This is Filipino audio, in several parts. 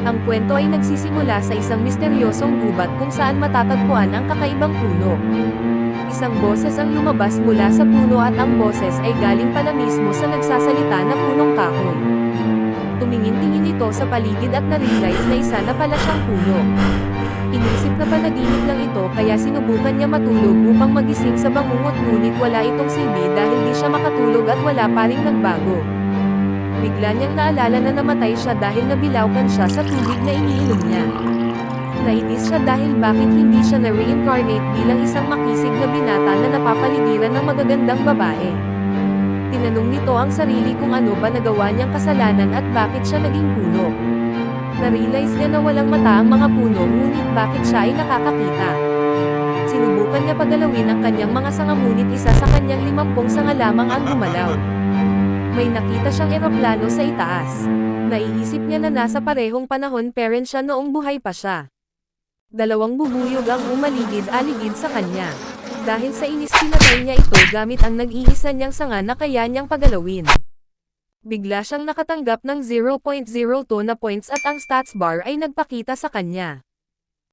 Ang kwento ay nagsisimula sa isang misteryosong gubat kung saan matatagpuan ang kakaibang puno. Isang boses ang lumabas mula sa puno at ang boses ay galing pala mismo sa nagsasalita na punong kahoy. Tumingin-tingin ito sa paligid at na-realize na isa na pala siyang puno. Inisip na panaginip lang ito kaya sinubukan niya matulog upang magising sa bangungot ngunit wala itong silbi dahil di siya makatulog at wala pa ring nagbago. Bigla niyang naalala na namatay siya dahil nabilawkan siya sa tubig na iniinom niya. Nainis siya dahil bakit hindi siya na-reincarnate bilang isang makisig na binata na napapaligiran ng magagandang babae. Tinanong nito ang sarili kung ano ba nagawa niyang kasalanan at bakit siya naging puno. Na-realize niya na walang mata ang mga puno ngunit bakit siya ay nakakakita. Sinubukan niya pagalawin ang kanyang mga sanga ngunit isa sa kanyang limampung sanga lamang ang gumalaw. May nakita siyang eroplano sa itaas. Naiisip niya na nasa parehong panahon parent siya noong buhay pa siya. Dalawang bubuyog ang umaligid-aligid sa kanya. Dahil sa inis pinatay niya ito gamit ang nag-iisa niyang sanga na kaya niyang pagalawin. Bigla siyang nakatanggap ng 0.02 na points at ang stats bar ay nagpakita sa kanya.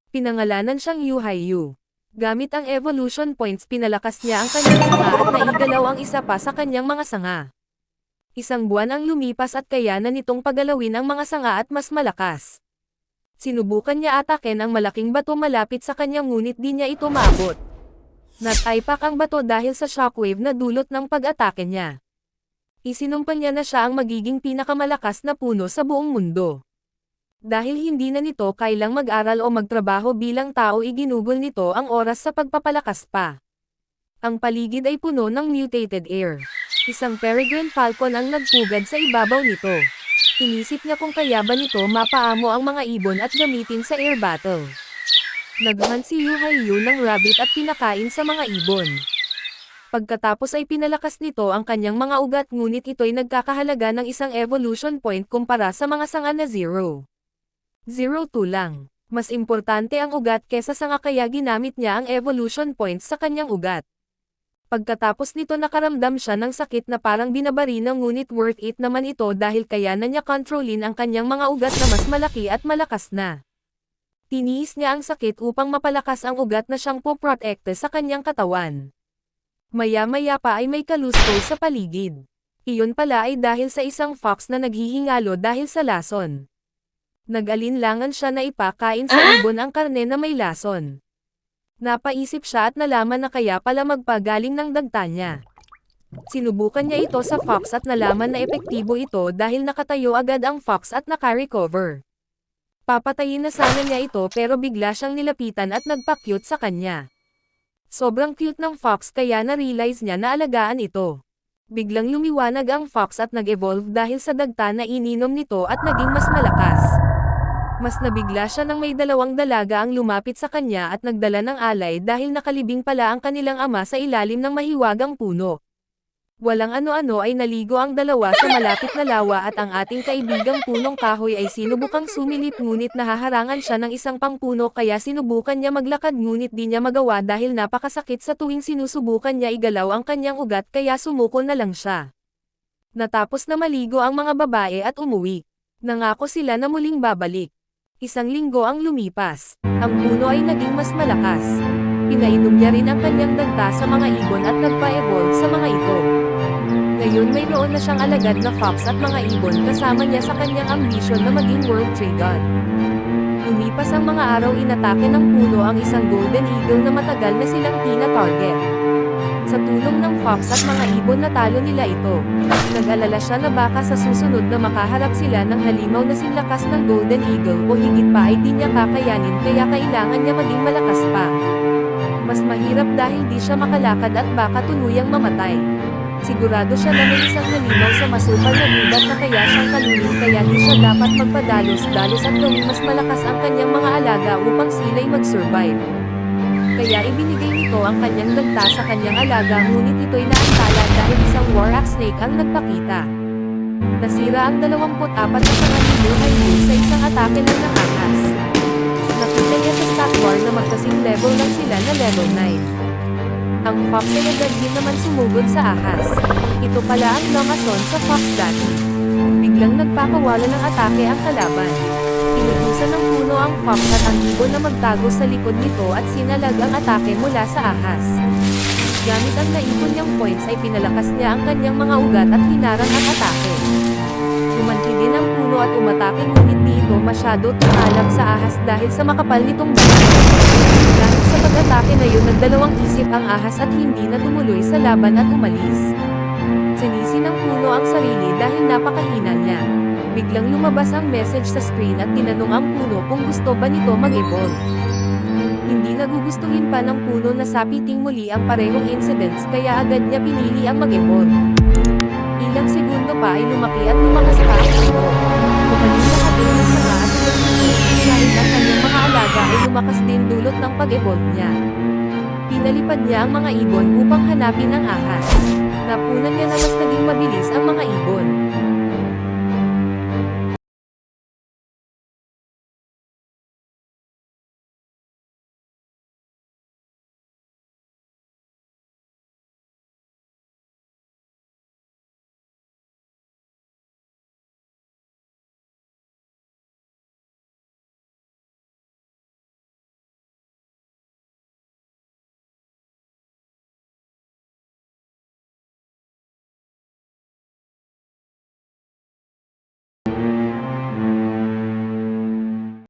Pinangalanan siyang Yuhayu. Gamit ang evolution points pinalakas niya ang kanyang sanga at naigalaw ang isa pa sa kanyang mga sanga. Isang buwan ang lumipas at kaya na nitong pagalawin ang mga sanga at mas malakas. Sinubukan niya ataken ang malaking bato malapit sa kanya ngunit di niya ito maabot. Nataypak ang bato dahil sa shockwave na dulot ng pag-atake niya. Isinumpa niya na siya ang magiging pinakamalakas na puno sa buong mundo. Dahil hindi na nito kailang mag-aral o magtrabaho bilang tao iginugol nito ang oras sa pagpapalakas pa. Ang paligid ay puno ng mutated air. Isang peregrine falcon ang nagpugad sa ibabaw nito. Inisip niya kung kaya ba nito mapaamo ang mga ibon at gamitin sa air battle. Naghan si Yu Hayu ng rabbit at pinakain sa mga ibon. Pagkatapos ay pinalakas nito ang kanyang mga ugat ngunit ito'y nagkakahalaga ng isang evolution point kumpara sa mga sanga na 0. 0-2 lang. Mas importante ang ugat kesa sanga kaya ginamit niya ang evolution points sa kanyang ugat. Pagkatapos nito nakaramdam siya ng sakit na parang binabari na ngunit worth it naman ito dahil kaya na niya kontrolin ang kanyang mga ugat na mas malaki at malakas na. Tiniis niya ang sakit upang mapalakas ang ugat na siyang poprotekte sa kanyang katawan. Maya-maya pa ay may kalusto sa paligid. Iyon pala ay dahil sa isang fox na naghihingalo dahil sa lason. Nag-alinlangan siya na ipakain sa ibon ang karne na may lason. Napaisip siya at nalaman na kaya pala magpagaling ng dagta niya. Sinubukan niya ito sa fox at nalaman na epektibo ito dahil nakatayo agad ang fox at naka-recover. Papatayin na sana niya ito pero bigla siyang nilapitan at nagpa-cute sa kanya. Sobrang cute ng fox kaya na-realize niya na alagaan ito. Biglang lumiwanag ang fox at nag-evolve dahil sa dagta na ininom nito at naging mas malakas. Mas nabigla siya nang may dalawang dalaga ang lumapit sa kanya at nagdala ng alay dahil nakalibing pala ang kanilang ama sa ilalim ng mahiwagang puno. Walang ano-ano ay naligo ang dalawa sa malapit na lawa at ang ating kaibigang punong kahoy ay sinubukang sumilip ngunit nahaharangan siya ng isang pangpuno kaya sinubukan niya maglakad ngunit di niya magawa dahil napakasakit sa tuwing sinusubukan niya igalaw ang kanyang ugat kaya sumuko na lang siya. Natapos na maligo ang mga babae at umuwi. Nangako sila na muling babalik. Isang linggo ang lumipas. Ang puno ay naging mas malakas. Pinainom niya rin ang kanyang dagta sa mga ibon at nagpa-evolve sa mga ito. Ngayon mayroon na siyang alagad na fox at mga ibon kasama niya sa kanyang ambisyon na maging World Tree God. Lumipas ang mga araw inatake ng puno ang isang golden eagle na matagal na silang tina-target. Sa tulong ng fox at mga ibon natalo nila ito. Nag-alala siya na baka sa susunod na makaharap sila ng halimaw na sinlakas ng golden eagle o higit pa ay di niya kakayanin kaya kailangan niya maging malakas pa. Mas mahirap dahil di siya makalakad at baka tuluyang mamatay. Sigurado siya na may isang halimaw sa masupal na gubat na kaya siyang kalunin kaya di siya dapat magpadalos-dalos at gawing mas malakas ang kanyang mga alaga upang sila'y mag-survive. Kaya ibinigay nito ang kanyang dagta sa kanyang alaga ngunit ito'y naantala dahil isang war snake ang nagpakita. Nasira ang 24 na sanga ni Luhayu sa isang atake ng ahas. Nakita niya sa bar na magkasing level lang sila na level 9. Ang fox ay agad din naman sumugod sa ahas. Ito pala ang Lamason sa fox dati. Biglang nagpakawala ng atake ang kalaban. Pinag ang fox at ang ibon na magtago sa likod nito at sinalag ang atake mula sa ahas. Gamit ang naipon niyang points ay pinalakas niya ang kanyang mga ugat at hinarang ang atake. Umanti din ang puno at umatake ngunit di ito masyado tumalam sa ahas dahil sa makapal nitong balat. Sa pag-atake na yun nagdalawang isip ang ahas at hindi na tumuloy sa laban at umalis. Sinisi ng puno ang sarili dahil napakahina niya. Biglang lumabas ang message sa screen at tinanong ang puno kung gusto ba nito mag-evolve. Hindi nagugustuhin pa ng puno na sapiting muli ang parehong incidents kaya agad niya pinili ang mag-evolve. Ilang segundo pa ay lumaki at lumakas pa ang puno. Tumaling lahat din ng sanga at ugat nito, kahit ang kanyang mga ay lumakas din dulot ng pag-evolve niya. Pinalipad niya ang mga ibon upang hanapin ang ahas. Napunan niya na mas naging